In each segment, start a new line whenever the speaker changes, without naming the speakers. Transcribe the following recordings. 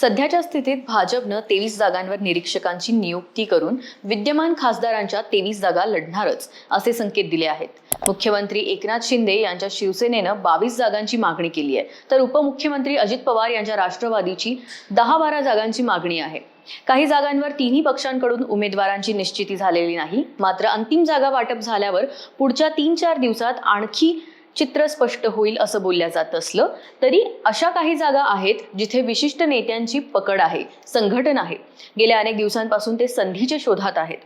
सध्याच्या स्थितीत भाजपनं तेवीस जागांवर निरीक्षकांची नियुक्ती करून विद्यमान खासदारांच्या तेवीस जागा लढणारच असे संकेत दिले आहेत. मुख्यमंत्री एकनाथ शिंदे यांच्या शिवसेनेनं बावीस जागांची मागणी केली आहे. तर उपमुख्यमंत्री अजित पवार यांच्या राष्ट्रवादीची दहा बारा जागांची मागणी आहे. काही जागांवर तिन्ही पक्षांकडून उमेदवारांची निश्चिती झालेली नाही. मात्र अंतिम जागा वाटप झाल्यावर पुढच्या तीन चार दिवसात आणखी चित्र स्पष्ट होईल असं बोलल्या जात असलं तरी अशा काही जागा आहेत जिथे विशिष्ट नेत्यांची पकड आहे संघटन आहे. गेल्या अनेक दिवसांपासून ते संधीच्या शोधात आहेत.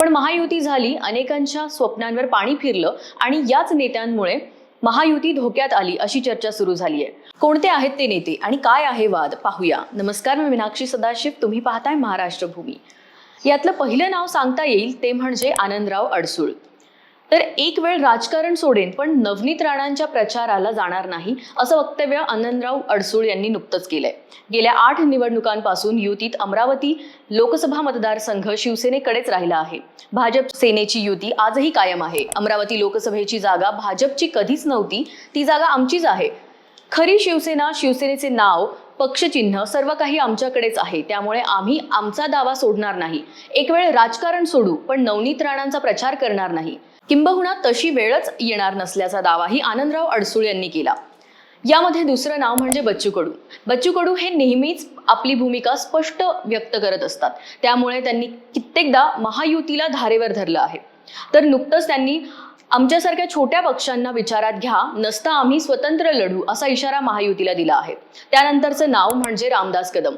पण महायुती झाली अनेकांच्या स्वप्नांवर पाणी फिरलं आणि याच नेत्यांमुळे महायुती धोक्यात आली अशी चर्चा सुरू झाली आहे कोणते आहेत ते नेते आणि काय आहे वाद? पाहूया. नमस्कार मी मीनाक्षी सदाशिव. तुम्ही पाहताय महाराष्ट्र भूमी यातलं पहिलं नाव सांगता येईल ते म्हणजे आनंदराव अडसूळ. तर एक वेळ राजकारण सोडेन पण नवनीत राणांच्या प्रचाराला जाणार नाही असं वक्तव्य आनंदराव अडसूळ यांनी नुकतंच केलंय. गेल्या आठ निवडणुकांपासून युतीत अमरावती लोकसभा मतदारसंघ शिवसेनेकडेच राहिला आहे. भाजप सेनेची युती आजही कायम आहे. अमरावती लोकसभेची जागा भाजपची कधीच नव्हती ती जागा आमचीच आहे. खरी शिवसेना शिवसेनेचे नाव पक्षचिन्ह सर्व काही आमच्याकडेच आहे. त्यामुळे आम्ही आमचा दावा सोडणार नाही. एक वेळ राजकारण सोडू पण नवनीत राणांचा प्रचार करणार नाही. किंबहुना तशी वेळच येणार नसल्याचा दावाही आनंदराव अडसूळ यांनी केला. यामध्ये दुसरं नाव म्हणजे बच्चू कडू बच्चू कडू हे नेहमीच आपली भूमिका स्पष्ट व्यक्त करत असतात. त्यामुळे त्यांनी कित्येकदा महायुतीला धारेवर धरलं आहे. तर नुकतंच त्यांनी आमच्यासारख्या छोट्या पक्षांना विचारात घ्या नसता आम्ही स्वतंत्र लढू असा इशारा महायुतीला दिला आहे. त्यानंतरचं नाव म्हणजे रामदास कदम.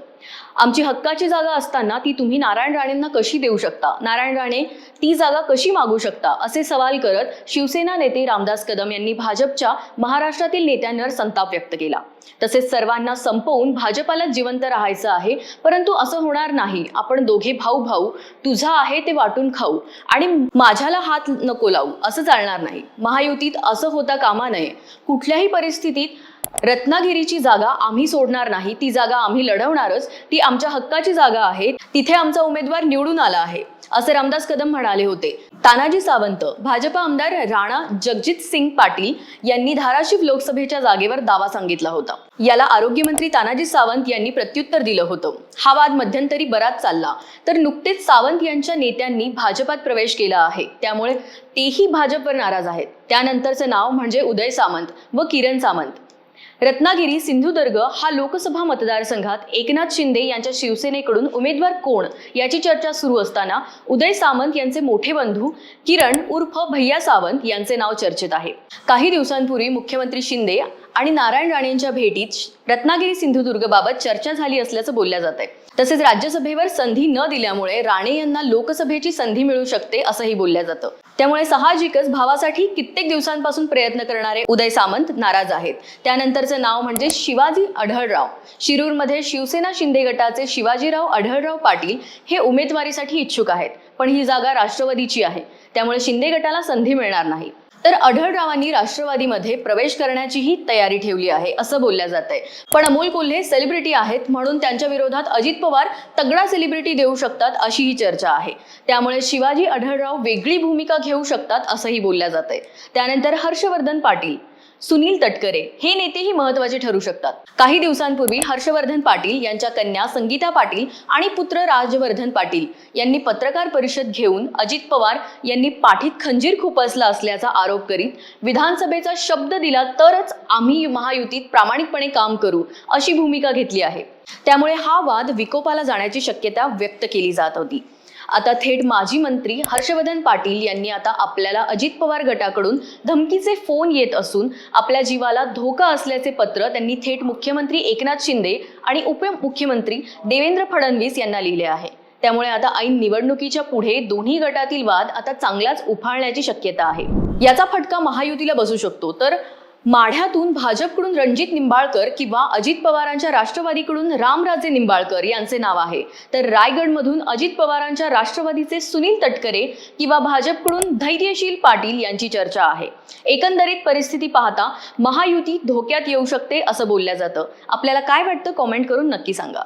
आमची हक्काची जागा असताना ती तुम्ही नारायण राणेंना कशी देऊ शकता? नारायण राणे ती जागा कशी मागू शकता? असे सवाल करत शिवसेना नेते रामदास कदम यांनी भाजपच्या महाराष्ट्रातील नेत्यांवर संताप व्यक्त केला. तसेच सर्वांना संपवून भाजपाला जिवंत राहायचं आहे. परंतु असं होणार नाही. आपण दोघे भाऊ भाऊ तुझा आहे ते वाटून खाऊ आणि माझ्याला हात नको लावू असं चालणार नाही. महायुतीत असं होता कामा नये. कुठल्याही परिस्थितीत रत्नागिरीची जागा आम्ही सोडणार नाही. ती जागा आम्ही लढवणारच. ती आमच्या हक्काची जागा आहे. तिथे आमचा उमेदवार निवडून आला आहे असे रामदास कदम म्हणाले होते. तानाजी सावंत भाजपा आमदार राणा जगजित सिंग पाटील यांनी धाराशिव लोकसभेच्या जागेवर दावा सांगितला होता. याला आरोग्यमंत्री तानाजी सावंत यांनी प्रत्युत्तर दिलं होतं. हा वाद मध्यंतरी बराच चालला तर नुकतेच सावंत यांच्या नेत्यांनी भाजपात प्रवेश केला आहे. त्यामुळे तेही भाजपवर नाराज आहेत. त्यानंतरचं नाव म्हणजे उदय सामंत व किरण सामंत. रत्नागिरी सिंधुदुर्ग हा लोकसभा मतदारसंघात एकनाथ शिंदे यांच्या शिवसेनेकडून उमेदवार कोण याची चर्चा सुरू असताना उदय सामंत यांचे मोठे बंधू किरण उर्फ भैया सावंत यांचे नाव चर्चेत आहे. काही दिवसांपूर्वी मुख्यमंत्री शिंदे आणि नारायण राणेंच्या भेटीत रत्नागिरी सिंधुदुर्ग बाबत चर्चा झाली असल्याचं बोलल्या जात आहे. तसेच राज्यसभेवर संधी न दिल्यामुळे राणे यांना लोकसभेची संधी मिळू शकते असंही बोलल्या जातं. त्यामुळे साहजिकच भावासाठी कित्येक दिवसांपासून प्रयत्न करणारे उदय सामंत नाराज आहेत. त्यानंतरचं नाव म्हणजे शिवाजी आढळराव. शिरूरमध्ये शिवसेना शिंदे गटाचे शिवाजीराव आढळराव पाटील हे उमेदवारीसाठी इच्छुक आहेत. पण ही जागा राष्ट्रवादीची आहे. त्यामुळे शिंदे गटाला संधी मिळणार नाही. तर आढळरावांनी राष्ट्रवादीमध्ये प्रवेश करण्याचीही तयारी ठेवली आहे असं बोलल्या जात आहे पण अमोल कोल्हे सेलिब्रिटी आहेत म्हणून त्यांच्या विरोधात अजित पवार तगडा सेलिब्रिटी देऊ शकतात अशी ही चर्चा आहे. त्यामुळे शिवाजी आढळराव वेगळी भूमिका घेऊ शकतात असंही बोलल्या जात आहे त्यानंतर हर्षवर्धन पाटील सुनील तटकरे हे नेतेही महत्त्वाचे ठरू शकतात. काही दिवसांपूर्वी हर्षवर्धन पाटील यांच्या कन्या संगीता पाटील आणि पुत्र राजवर्धन पाटील यांनी पत्रकार परिषद घेऊन अजित पवार यांनी पाठीत खंजीर खुपसला असल्याचा आरोप करीत विधानसभेचा शब्द दिला तरच आम्ही महायुतीत प्रामाणिकपणे काम करू अशी भूमिका घेतली आहे. त्यामुळे हा वाद विकोपाला जाण्याची शक्यता व्यक्त केली जात होती. आता थेट माजी मंत्री हर्षवर्धन पाटील यांनी आता आपल्याला अजित पवार गटाकडून धमकीचे फोन येत असून आपल्या जीवाला धोका असल्याचे पत्र त्यांनी थेट मुख्यमंत्री एकनाथ शिंदे आणि उपमुख्यमंत्री देवेंद्र फडणवीस यांना लिहिले आहे. त्यामुळे आता ऐन निवडणुकीच्या पुढे दोन्ही गटातील वाद आता चांगलाच उफाळण्याची शक्यता आहे. याचा फटका महायुतीला बसू शकतो. तर माढ्यातून भाजपकडून रणजित निंबाळकर किंवा अजित पवारांच्या राष्ट्रवादीकडून रामराजे निंबाळकर यांचे नाव आहे. तर रायगडमधून अजित पवारांच्या राष्ट्रवादीचे सुनील तटकरे किंवा भाजपकडून धैर्यशील पाटील यांची चर्चा आहे. एकंदरीत परिस्थिती पाहता महायुती धोक्यात येऊ शकते असं बोलल्या जातं. आपल्याला काय वाटतं? कॉमेंट करून नक्की सांगा.